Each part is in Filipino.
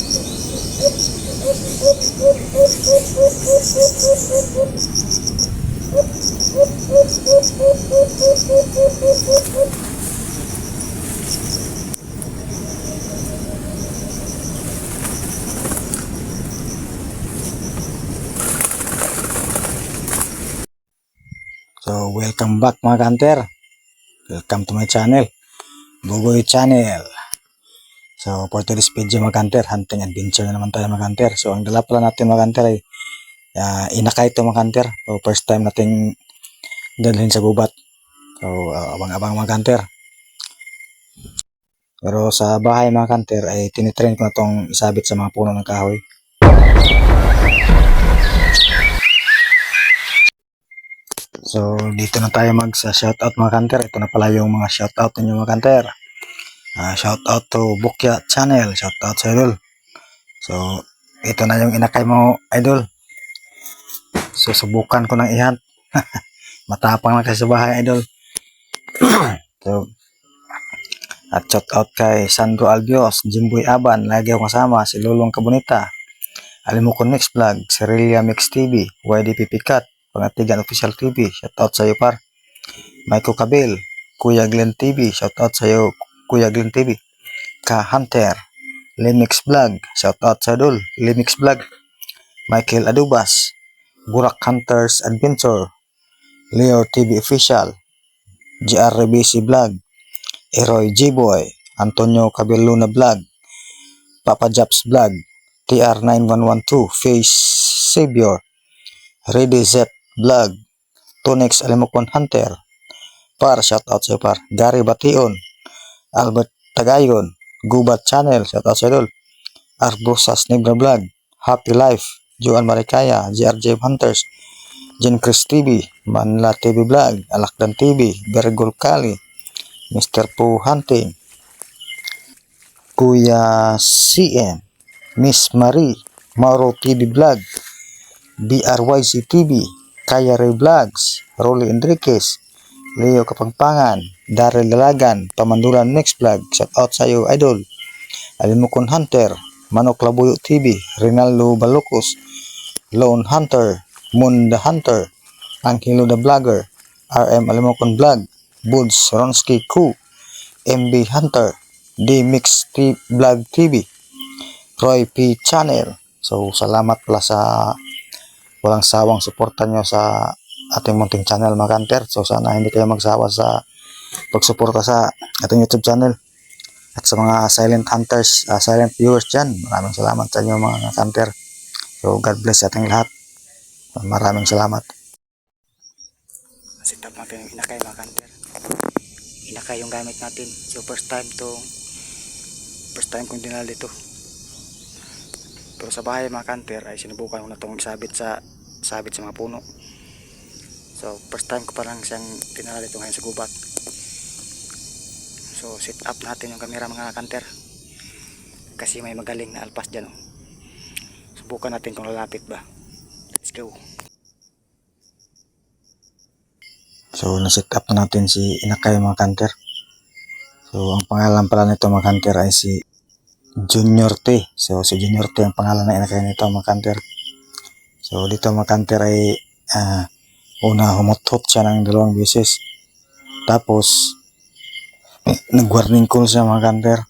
So, welcome back mga kanter. Welcome to my channel. Bugoy Channel. So, for today's video mga kanter, hunting adventure na naman tayo mga kanter. So, ang dala pala natin mga kanter ay uh, inakay ito mga kanter. So, first time nating dalhin sa gubat. So, uh, abang-abang mga kanter. Pero sa bahay mga kanter ay tinitrain ko na itong isabit sa mga puno ng kahoy. So, dito na tayo mag sa shoutout mga kanter. Ito na pala yung mga shoutout ninyo mga kanter. Ah, shoutout to Bukya Channel. Shoutout sa idol. So, ito na yung inakay mo, idol. So, subukan ko ng ihat. Matapang lang kasi sa bahay, idol. so, at shoutout kay Sandro Albios, Jimboy Aban, lagi ako kasama, si Lulong Kabunita, Alimukon Mix Vlog, Cerelia Mix TV, YDP Picat, Pangatigan Official TV, shoutout sa iyo par. Michael Kabil, Kuya Glenn TV, shoutout sa iyo Kuya Glenn TV. Ka Hunter, Limix Vlog, shoutout sa Dul, Limix Vlog. Michael Adubas, Burak Hunters Adventure, Leo TV Official, GRBC Vlog, Eroy G-Boy, Antonio Cabelluna Vlog, Papa Japs Vlog, TR9112, Face Savior, Ready Z Vlog, Tunex Alimokon Hunter, par shoutout sa iyo, par, Gary Bation, Albert Tagayon, Gubat Channel, shoutout sa idol, Arbosas Nebra Vlog, Happy Life, Joan Maricaya, GRJ Hunters, Jen Chris TV, Manla TV Vlog, Alakdan TV, Bergol Kali, Mr. Poo Hunting, Kuya CM, Miss Marie, Mauro TV Vlog, BRYC TV, Kaya Ray Vlogs, Rolly Enriquez, Leo Kapangpangan, Daryl Dalagan, Pamandulan Next Vlog, shout out sa iyo, Idol, Alimukon Hunter, Manok Labuyo TV, Rinaldo Balocos, Lone Hunter, Moon the Hunter, Angelo the Vlogger, RM Alimukon Vlog, Buds Ronsky Ku, MB Hunter, D-Mix T- Vlog TV, Roy P. Channel. So, salamat pala sa walang sawang suporta nyo sa ating munting channel mga kanter. So, sana hindi kayo magsawa sa pagsuporta sa ating YouTube channel. At sa mga silent hunters, ah, silent viewers dyan, maraming salamat sa inyo mga kanter. So, God bless sa ating lahat. Maraming salamat. Sit up natin yung inakay mga kanter. Inakay yung gamit natin. So, first time to first time kong dinala dito. Pero sa bahay mga kanter ay sinubukan ko na itong isabit sa sabit sa mga puno. So, first time ko parang siyang dinala dito ngayon sa gubat. So, sit up natin yung camera mga kanter. Kasi may magaling na alpas dyan. Oh. Subukan natin kung lalapit ba. Let's go. So, na-sit up na natin si Inakay mga kanter. So, ang pangalan pala nito mga kanter ay si Junior T. So, si Junior T ang pangalan na inakay nito mga kanter. So, dito mga kanter ay ah, una humutot siya ng dalawang beses. Tapos, nag-warning call siya mga kanter.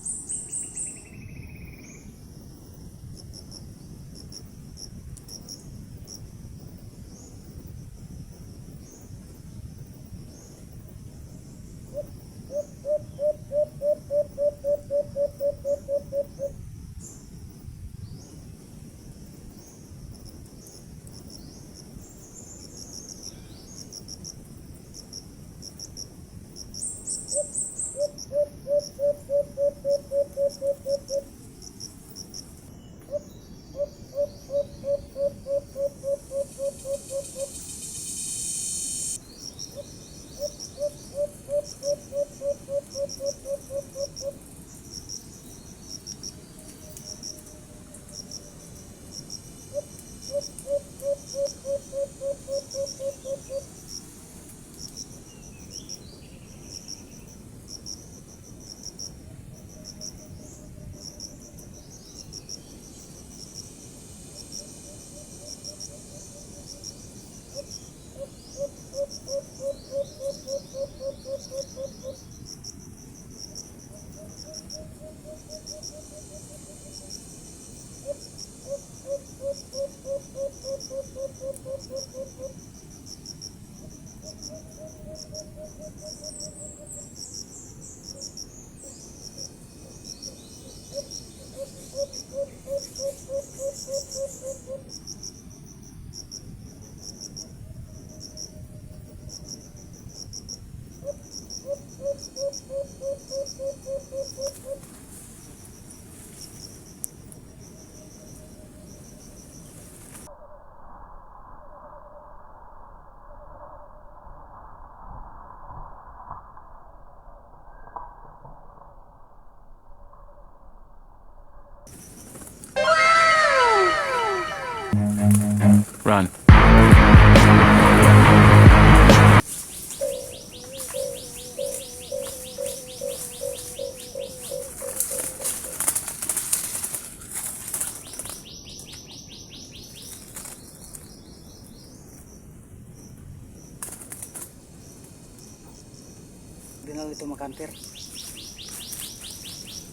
Na ito makanter.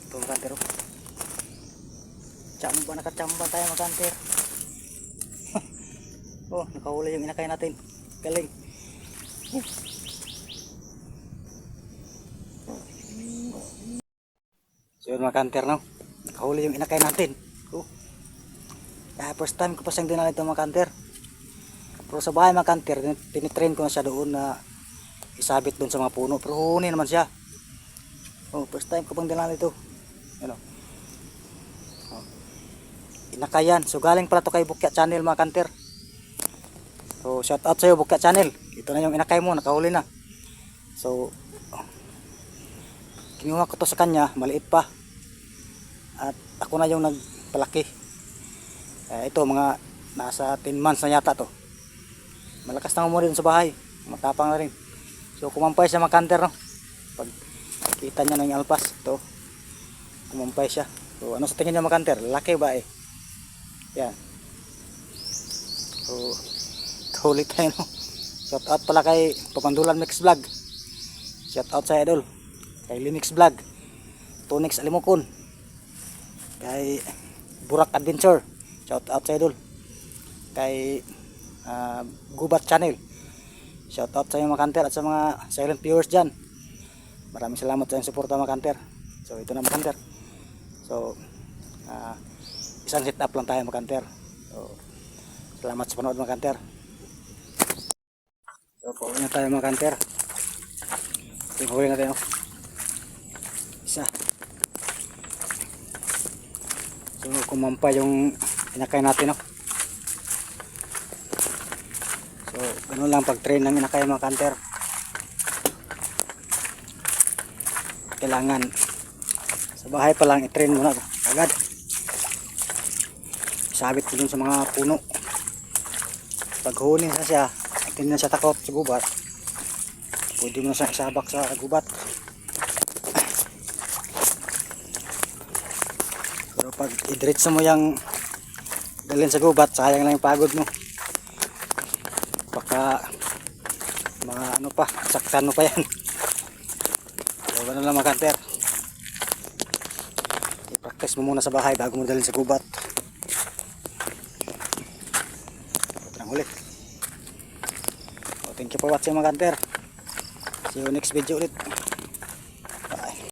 Ito makanter oh. Tsamba, nakatsamba tayo makanter. oh, nakahuli yung inakay natin. Galing. So yun makanter no. Nakahuli yung inakay natin. Oh. Ah, first time ko pa siyang dinala ito makanter. Pero sa bahay makanter, tinitrain ko na siya doon na isabit doon sa mga puno pero huni naman siya. Oh first time ko pang dinala ito. Ano? Oh. inakayan. So galing pala to kay Bukya Channel mga kanter. So shout out sa'yo Bukya Channel. Ito na yung inakay mo nakahuli na. So kinuha ko to sa kanya maliit pa. At ako na yung nagpalaki. Eh, ito mga nasa 10 months na yata to. Malakas na dun sa bahay. Matapang na rin So kumampay siya makanter no. Pag kita niya ng alpas to. Kumampay siya. So ano sa tingin niya makanter? Laki ba eh? Yan. So huli tayo no. Shout out pala kay Papandulan Mix Vlog. Shout out sa idol. Kay Linux Vlog. Tonix Alimokon. Kay Burak Adventure. Shout out sa idol. Kay ah, Gubat Channel. Shout out sa inyo mga kanter at sa mga silent viewers dyan. Maraming salamat sa inyong suporta mga kanter. So ito na mga kanter. So ah, isang set up lang tayo mga kanter. So salamat sa panood mga kanter. So pauwi na tayo mga kanter. Ito yung huli natin. Isa. So kumampa yung inakay natin. Oh. So, ganun lang pag-train ng inakay mga kanter. Kailangan sa bahay pa lang i-train muna agad. Sabit ko dun sa mga puno. Pag huni na siya, hindi na siya takot sa gubat. Pwede mo na siya isabak sa gubat. Pero pag i-diretso mo yung dalhin sa gubat, sayang lang yung pagod mo mga ano pa saktan mo pa yan. So ganun lang mga kanter. I-practice mo muna sa bahay bago mo dalhin sa gubat. Lang ulit. So, thank you for watching mga kanter. See you next video ulit.